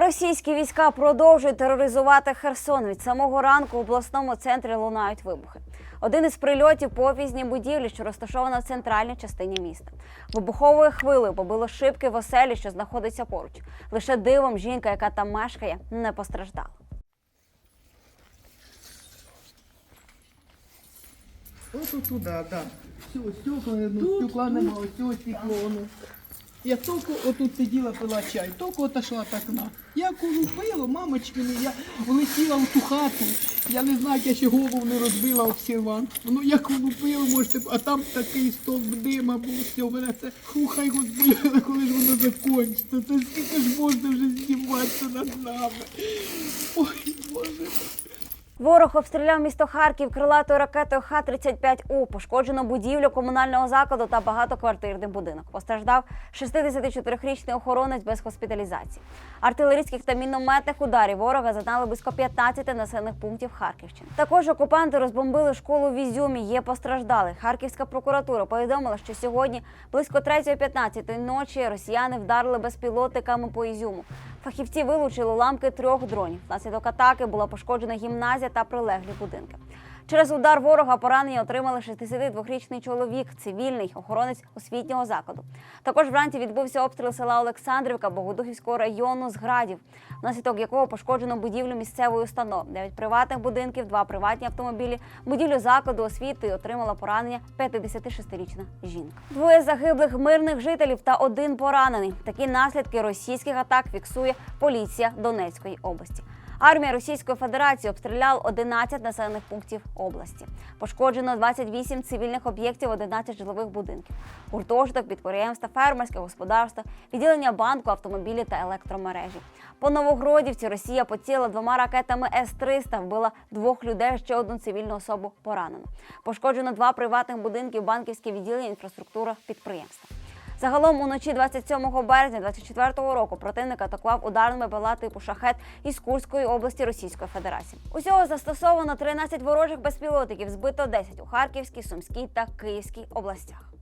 Російські війська продовжують тероризувати Херсон. Від самого ранку в обласному центрі лунають вибухи. Один із прильотів по офісній будівлі, що розташована в центральній частині міста. Вибуховою хвилею побило шибки в оселі, що знаходиться поруч. Лише дивом жінка, яка там мешкає, не постраждала. Ото туди, да. Все, стекла, ну, стекла нема, все стекло, ну. Я тільки отут сиділа, пила чай, тільки отошла от окна. Я колупила, мамочки, мені, я влетіла в ту хату. Я не знаю, я ще голову не розбила об сервант. Ну я колупила, можете, а там такий стовп дима був, все, мене це, фу, хай господи, коли ж воно закінчиться. Це скільки ж можна вже здіватися над нами. Ой, Боже. Ворог обстріляв місто Харків крилатою ракетою Х-35У. Пошкоджено будівлю комунального закладу та багатоквартирний будинок. Постраждав 64-річний охоронець без госпіталізації. Артилерійських та мінометних ударів ворога зазнали близько 15 населених пунктів Харківщини. Також окупанти розбомбили школу в Ізюмі. Є постраждали. Харківська прокуратура повідомила, що сьогодні близько 3.15 ночі росіяни вдарили безпілотниками по Ізюму. Фахівці вилучили уламки трьох дронів. Внаслідок атаки була пошкоджена гімназія та прилеглі будинки. Через удар ворога поранення отримали 62-річний чоловік, цивільний охоронець освітнього закладу. Також вранці відбувся обстріл села Олександрівка Богодухівського району з градів, внаслідок якого пошкоджено будівлю місцевої установи, дев'ять приватних будинків, два приватні автомобілі, будівлю закладу освіти отримала поранення 56-річна жінка. Двоє загиблих мирних жителів та один поранений. Такі наслідки російських атак фіксує поліція Донецької області. Армія Російської Федерації обстріляла 11 населених пунктів області. Пошкоджено 28 цивільних об'єктів, 11 житлових будинків, гуртожиток, підприємства, фермерське господарство, відділення банку, автомобілі та електромережі. По Новогродівці Росія поцілила двома ракетами С-300, вбила двох людей, ще одну цивільну особу поранено. Пошкоджено два приватних будинки, банківські відділення, інфраструктура підприємства. Загалом уночі 27 березня 24 року противник атакував ударними БПЛА типу шахет із Курської області Російської Федерації. Усього застосовано 13 ворожих безпілотників, збито 10 у Харківській, Сумській та Київській областях.